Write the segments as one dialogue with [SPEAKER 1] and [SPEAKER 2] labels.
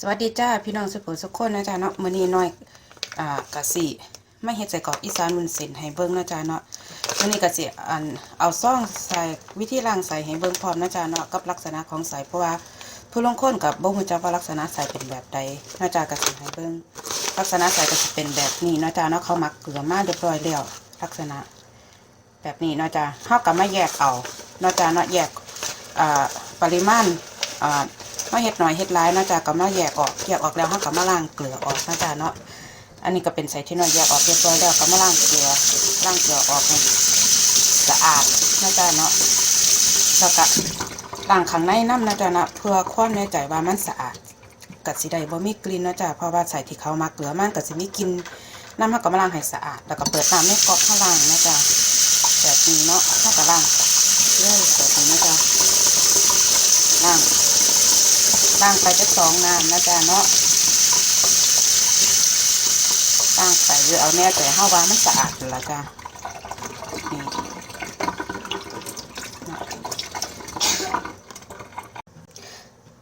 [SPEAKER 1] สวัสดีจ้าพี่น้องสุขุมสุขคนนะจ๊ะเนาะมื้อนี้น้อยอ่ากะสิไม่เฮ็ดใส่กรอกอีสานวุ้นเส้นให้เบิ่งนะจ๊ะเนาะมื้อนี้กะสิอันเอาซ่องใส่วิธีล้างใส่ให้เบิ่งพร้อมนะจ๊ะเนาะกับลักษณะของใส่เพราะว่าผู้ลงคนกับบ่ฮู้จักว่าลักษณะใส่เป็นแบบใดนะจ๊ะกะสิให้เบิ่งลักษณะใส่ก็สิเป็นแบบนี้นะจ๊ะเนาะเขาหมักเกลือมาเรียบร้อยแล้วลักษณะ แบบนี้นะจ๊ะเฮาก็มาแยกเอานะจ๊ะเนาะแยกอ่าปริมาณอ่า มาเฮ็ดหน่อยเฮ็ดร้ายนาะจ๊ะก็มาแยกออกแยกออกแล้วเฮาก็มาล้างเกลือออกนะจ๊ะเนาะอันนี้ก็เป็นใส่ที่น้อยแยกออกเรียบร้อยแล้วก็มาล้างเกลือล้างเกลือออกให้สะอาดนะจ๊ะเนาะแล้วก็ล้างข้างในน้ำนะจ๊ะเนาะเพื่อความแน่ใจว่ามันสะอาดก็สิได้บ่มีกลิ่นนาะจ๊ะเพราะว่าใส่ที่เขามาเกลือมันก็สิมีกลิ่นน้ำเฮาก็มาล้างให้สะอาด แล้วก็เปิดน้ำในก๊อกข้างล่างนะจ๊ะแบบนี้เนาะเฮาก็ล้างเลยแบบนี้นะจ๊ะล้าง ตั้งไปจะสองน้ำนะจ๊ะเนาะตั้งไปหรือเอาแน่ใจเฮาวามันสะอาดอยู่ละจ้ะนี่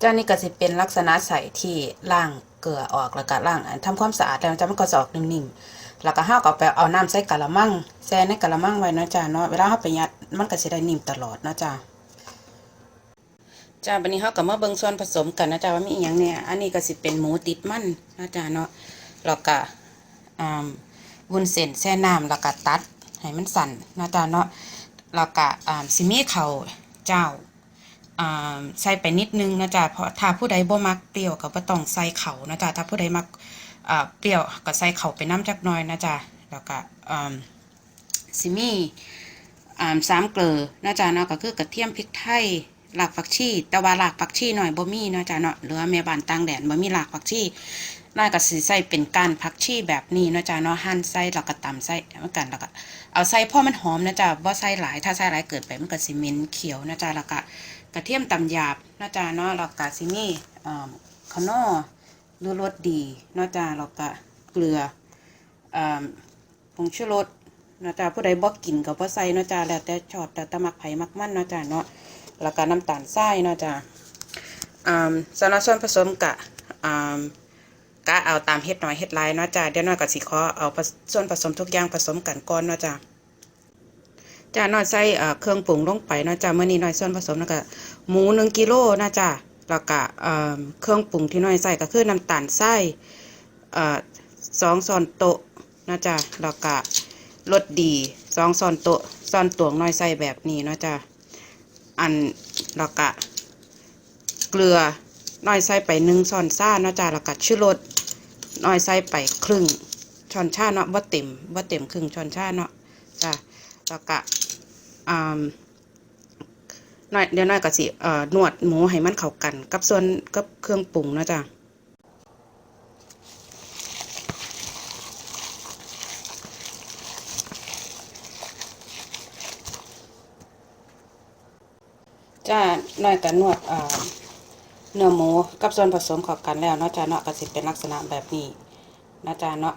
[SPEAKER 1] จ้านี่ก็สิเป็นลักษณะใส่ที่ล่างเกลือออกแล้วก็ล่างอันทำความสะอาดแล้วจ้ะมันก็จะออกนิ่มๆแล้วก็เฮาก็เอาไปเอาน้ำใส่กะละมังแช่ในกะละมังไว้นะจ้ะเนาะเวลาเฮาไปยัดมันก็สิได้นิ่มตลอดนะจ้ะ จ้าวันนี้เขาก็มาเบิงส่วนผสมกันนะจ๊ะว่ามีอย่างเนี่ยอันนี้ก็สิเป็นหมูติดมันนะจ๊ะเนาะแล้วก็อ่าวุ้นเส้นแช่น้ำแล้วก็ตัดให้มันสั่นนะจ๊ะเนาะแล้วก็อ่าสิมีเขาเจ้าอ่าใส่ไปนิดนึงนะจ๊ะเพราะถ้าผู้ใดบ่มักเปรี้ยวก็บ่ต้องใส่เขานะจ๊ะถ้าผู้ใดมักอ่าเปรี้ยวก็ใส่เขาไปน้ำจักน่อยนะจ๊ะแล้วก็อ่าสิมีอ่าสามเกลือนะจ๊ะเนาะก็คือกระเทียมพริกไทย หลากผักชีแต่ว่าหลากผักชีหน่อยบ่มีเนาะจ๊ะเนาะเหลือแม่บ้านต่างแดนบ่มีหลากผักชีน่าก็สิใส่เป็นกานผักชีแบบนี้เนาะจ๊ะเนาะหั่นใส่แล้วก็ตำใส่เหมือนกันแล้วก็เอาใส่พอมันหอมนะจ๊ะบ่ใส่หลายถ้าใส่หลายเกิดไปมันก็สิเหม็นเขียวนะจ๊ะแล้วก็กระเทียมตำหยาบนะจ๊ะเนาะแล้วก็สิมีอ่าขนอหรือรสดีเนาะจ๊ะแล้วก็เกลืออ่าผงชูรสนะจ๊ะผู้ใดบ่กินก็บ่ใส่เนาะจ๊ะแล้วแต่ชอบแต่ตะมักไผมักมันเนาะจ๊ะเนาะ แล้วก็น้ำตาลทรายเนาะจ๊ะอ่าสำหรับส่วนผสมกะกะเอาตามเฮ็ดน้อยเฮ็ดลายเนาะจ๊ะเดี๋ยวน้อยก็สิขอเอาผสส่วนผสมทุกอย่างผสมกันก่อนเนาะจ๊ะจ้าน้อยใส่เครื่องปรุงลงไปเนาะจ๊ะมื้อนี้น้อยส่วนผสมแล้วก็หมู1กิโลนะจ๊ะแล้วก็เอ่อเครื่องปรุงที่น้อยใส่ก็คือน้ำตาลทรายสองช้อนโต๊ะนะจ๊ะแล้วก็รสดีสองซอนโตะซอนตวงน้อยใส่แบบนี้เนาะจ้ะ อันแล้วก็เกลือน้อยใส่ไปหนึ่งช้อนซ่าเนาะจ้าแล้วก็ชูรสน้อยใส่ไปครึ่งช้อนชาเนาะว่าเต็มว่าเต็มครึ่งช้อนชาเนาะจ้าแล้วก็อ่าน้อยเดี๋ยวน้อยก็สิเอ่อนวดหมูให้มันเข้ากัน กับส่วนกับเครื่องปรุงเนาะจ้า จ้าน้อยกันนวดอ่าเนื้อหมูกับส่วนผสมข้ากันแล้วเนาะจ้าเนาะก็สิเป็นลักษณะแบบนี้นะจ้าเนาะ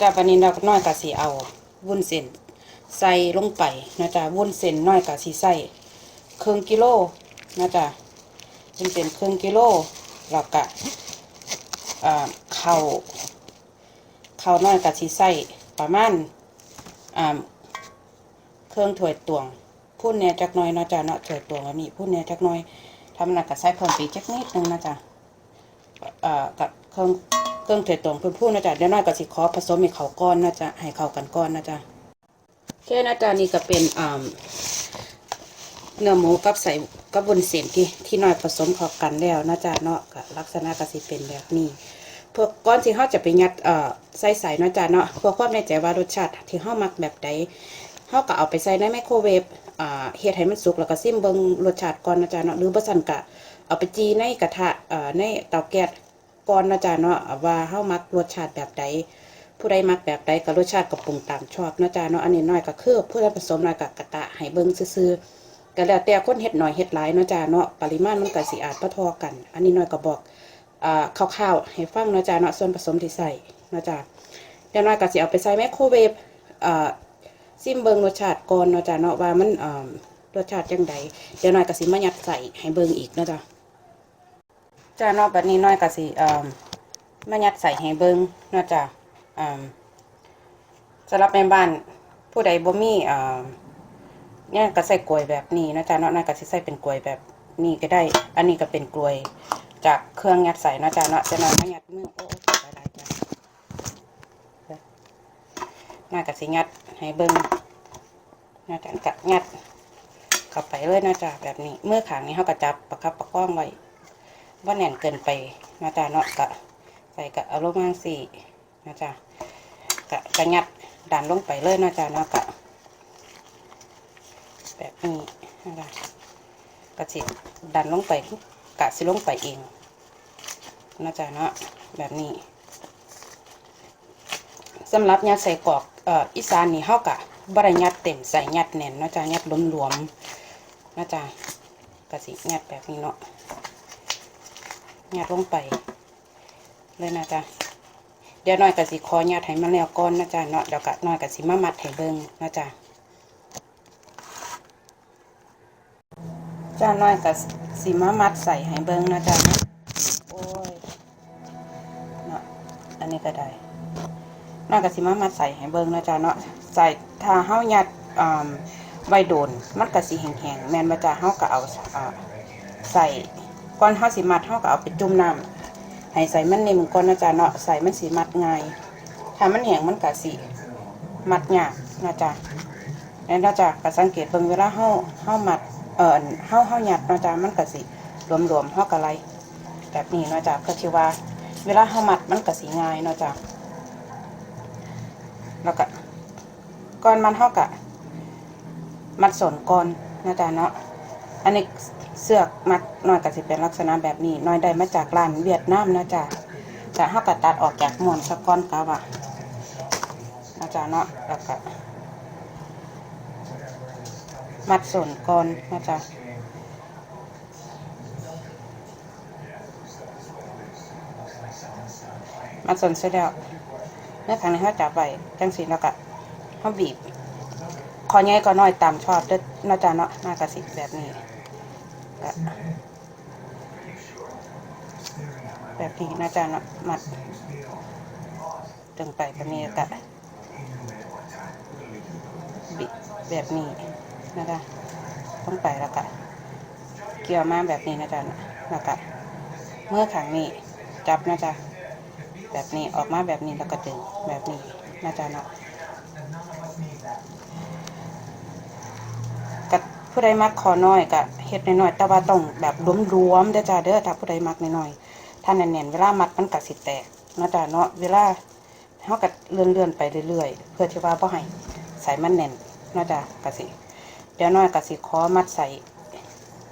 [SPEAKER 1] จ้าปานนี้เราน้อยก็สิเอาวุ้นเส้นใส่ลงไปนะจ้าวุ้นเส้นน้อยก็สิใส่ครึ่งกิโลนะจ้าวุ้นเส้นครึ่งกิโลแล้วก็อ่าข้าวข้าน้อยก็สิใส่ประมาณอ่าเครื่องถ้วยตวง พูดเนี่ยจักหน้อยเนาะจ้ะเนาะถ้วยตวงก็มีพูดเนี่ยจักหน้อยทำหนักกับใส่เพิ่มปีจักนิดนึงนะจ๊ะเอ่อกับเครื่องเครื่องถ้วยตวงเพิ่นพูดนะจ๊ะเดี๋ยวน้อยก็สิขอผสมให้เขาก้อนนะจ๊ะให้เขากันก้อนนะจ๊ะโอเคนะจ๊ะนี่ก็เป็นอ่าเนื้อหมูกับใส่กับวุ้นเส้นที่ที่น้อยผสมเข้ากันแล้วนะจ๊ะเนาะก็ลักษณะก็สิเป็นแบบนี้เพื่อก้อนที่เขาจะไปยัดเอ่อใส่ใส่นาะจ๊ะเนาะเพื่อความแน่ใจว่ารสชาติที่เขามักแบบใดเขาก็เอาไปใส่ในไมโครเวฟ เฮ็ดให้มันสุกแล้วก็ซิมเบิ่งรสชาติก่อนนะจ๊ะเนาะหรือบ่ซั่นก็เอาไปจีในกระทะในเตาแก๊สก่อนนะจ๊ะเนาะว่าเฮามักรสชาติแบบใดผู้ใดมักแบบใดก็รสชาติก็ปรุงตามชอบนะจ๊ะเนาะอันนี้น้อยก็คือผู้ใดผสมน้อยก็กระตะให้เบิ่งซื่อๆก็แล้วแต่คนเฮ็ดน้อยเฮ็ดหลายนะจ๊ะเนาะปริมาณมันก็สิอาจบ่เท่ากัน อันนี้น้อยก็บอกอ่าคร่าวๆให้ฟังนะจ๊ะเนาะส่วนผสมที่ใส่นะจ๊ะเดี๋ยวน้อยก็สิเอาไปใส่ไมโครเวฟอ่า ซิมเบิงรสชาติก่อนเนาะจ้ะเนาะว่ามันอ่ารสชาติจังใดเดี๋ยวน่อยก็สิมายัดใส่ให้เบิงอีกเนาะจ้ะจ้าเนาะบัดนี้น้อยก็สิเอ่อมายัดใส่ให้เบิงเนาะจ้ะอ่าสำหรับแม่บ้านผู้ใดบ่มีเอ่อเนี่ยก็ใส่กล้วยแบบนี้นาะจ้ะเนาะน้อยก็สิใส่เป็นกล้วยแบบนี้ก็ได้ อันนี้ก็เป็นกล้วยจากเครื่องยัดใส่นาะจ้ะเนาะจะนอนมายัดมือโอ้โอ้หลายๆจ้ะน้อยก็สิยัด ให้เบิ่งนาะจ้ะก็ยัดเข้าไปเลยนาะจ้ะแบบนี้เมื่อขางนี้เฮาก็จับประคับประคองไว้ว่าแน่นเกินไปนะจ๊ะเนาะกะใส่กะเอาลงมาสี่นะจ๊ะกะกะยัดดันลงไปเลยนะจ๊ะเนาะกะแบบนี้นะจ๊ะกะสิดันลงไปกะสิลงไปเองนะจ๊ะเนาะแบบนี้ สำหรับยัดใส่กรอกเอ่ออีสานนี่เฮากะบริยัดเต็มใส่ยัดแน่นนะจ๊ะยัดหลวมๆนะจ๊ะกะสิยัดแบบนี้เนาะยาดลงไป เลยนะจ๊ะเดี๋ยวน้อยกับสิคอยาดให้มันแล้วก่อนนะจ๊ะเนาะเดี๋ยวก็น้อยกับสิมามัดให้เบิ่งนะจ๊ะจ้าน้อยกับสิมามัดใส่ให้เบิ่งนะจ๊ะเนาะโอ้ยเนาะอันนี้ก็ได้ น้อยกับสิมามัดใส่ให้เบิ่งนะจ๊ะเนาะใส่ถ้าเฮายัดอ่าว้โดนมันก็สิแห้งๆแม่นบ่จ๊ะเฮาก็เอาใส่ก่อนเฮาสิมัดเฮาก็เอาไปจุ่มน้ำให้ใส่มันนิ่มก่อนนะจ๊ะเนาะใส่มันสิมัดง่ายถ้ามันแห้งมันก็สิมัดยากนะจ๊ะแล้วนะจ๊ะก็สังเกตเบิ่งเวลาเฮาเฮามัดเอ่อเฮาเฮายัดนะจ๊ะมันก็สิรวมๆเฮาก็ไล่แบบนี้นะจ๊ะก็ที่ว่าเวลาเฮามัดมันก็สิง่ายนะจ๊ะ แล้วก็ก่อนมันเฮาก็มัดสนก่อนนะจ๊ะเนาะอันนี้เสือกมัดน้อยก็สิเป็นลักษณะแบบนี้น้อยได้มาจากร้านเวียดนามนะจ๊ะจะเฮาก็ตัดออกจากมวนสะก้อนกะว่านะจ๊ะเนาะแล้วก็มัดสนก่อนนะจ๊ะมัดสนเสร็จแล้ว เนื้อขังในเฮาจับไว้จังสีแล้วก็เฮาบีบขอใหญ่ก็น้อยตามชอบเด้อนะจ๊ะเนาะหน้ากระสิแบบนี้ก็แบบนี้นะจ๊ะเนาะมัดตึงไปแบบนี้ก็บิดแบบนี้นะจ๊ะต้องไปแล้วก็เกี่ยวมาแบบนี้นะจ๊ะเนาะแล้วก็เมื่อขังนี้จับนะจ๊ะ แบบนี้ออกมาแบบนี้แล้วก็ดึงแบบนี้นะจ๊ะเนาะกับผู้ใดมักขอน้อยก็เฮ็ดน้อยๆแต่ว่าต้องแบบรวมๆเด้อจ้าเด้อถ้าผู้ใดมักน้อยๆถ้าแน่นๆเวลามัดมันก็สิแตกนาะจ้าเนาะเวลาเฮาก็เลื่อนๆไปเรื่อยๆ เพื่อที่ว่าบ่ให้ใส่มันแน่นนาะจ้าก็สิเดี๋ยวน้อยก็สิขอมัดใส่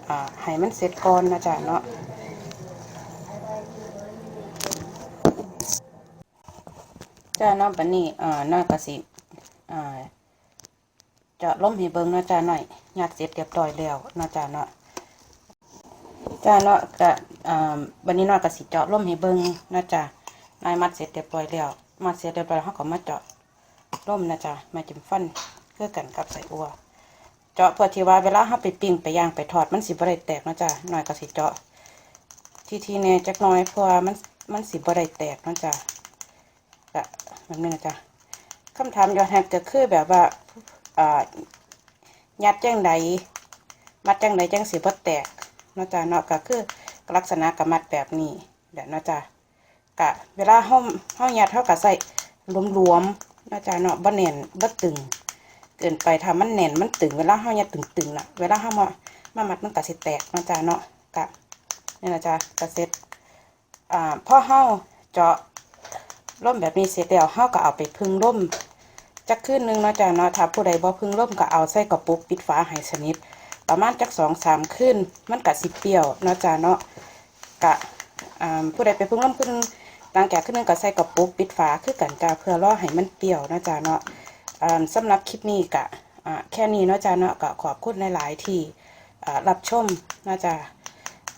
[SPEAKER 1] อ่าให้มันเสร็จก่อนนะจ้าเนาะ จ้าเนาะบัดนี้อ่าน้อยก็สิอ่าจะล้มให้เบิ่งนะจ้าหน่อยยัดเสร็จเรียบร้อยแล้วนาะจ้าเนาะจ้าเนาะก็อ่าบัดนี้เนาะก็สิเจาะล้มให้เบิ่งนะจ้านายมัดเสร็จเรียบร้อยแล้วมัดเสร็จเรียบร้อยเฮาก็มาเจาะล้มนะจ้ามาจิ้มฟันคือกันกับใส่อัวเจาะเพื่อที่ว่าเวลาเฮาไปปิ้งไปย่างไปทอดมันสิบ่ได้แตกนะจ้าหน่อยก็สิเจาะที่ที่แน่จักหน่อยเพราะว่ามันมันสิบ่ได้แตกนะจ้าก็ แบบนี้นะจ้าคำถามยอดแฮกก็คือแบบว่าอ่ายัดจังใดมัดจังใดจังสีบ่แตกเนาะจ้ะเนาะก็คือลักษณะกมัดแบบนี้แบบเนาะจ้ะกะเวลาเฮาเฮายัดเฮาก็ใส่รวมๆเนาะจ้ะเนาะบ่แน่นบ่ตึงเกินไปถ้ามันแน่นมันตึงเวลาเฮายัดตึงๆน่ะเวลาเฮามามามัดมันก็สิแตกเนาะจ้ะเนาะกะนี่นะจ้ะก็เสร็จอ่าพ่อเฮาเจาะ ร่มแบบนี้เสร็จแล้วเฮาก็เอาไปพึ่งร่มจักคืนหนึงเนาะจ้ะเนาะถ้าผู้ใดบ่พึ่งร่มก็เอาใส่กระปุกปิดฝาให้สนิทประมาณจักสองสามคืนมันก็สิเปรี้ยวเนาะจ้ะเนาะกะผู้ใดไปพึ่งร่มคืนหนึงหลังจากคืนหนึงก็ใส่กระปุกปิดฝาคือกันจ้ะเพื่อรอให้มันเปรี้ยวเนาะจ้ะเนาะสำหรับคลิปนี้กะแค่นี้เนาะจ้ะเนาะก็ขอบคุณหลายๆที่รับชมเนาะจ้ะ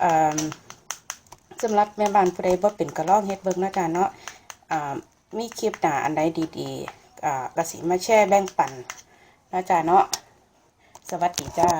[SPEAKER 1] อ่าสำหรับแม่บ้านผู้ใดบ่เป็นก็ลองเฮ็ดเบิ่งเนาะจ้ะเนาะ มีคลิปหนาอันใดดีๆกระสีมาแช่แบ่งปันนะจ๊ะเนาะสวัสดีจ้า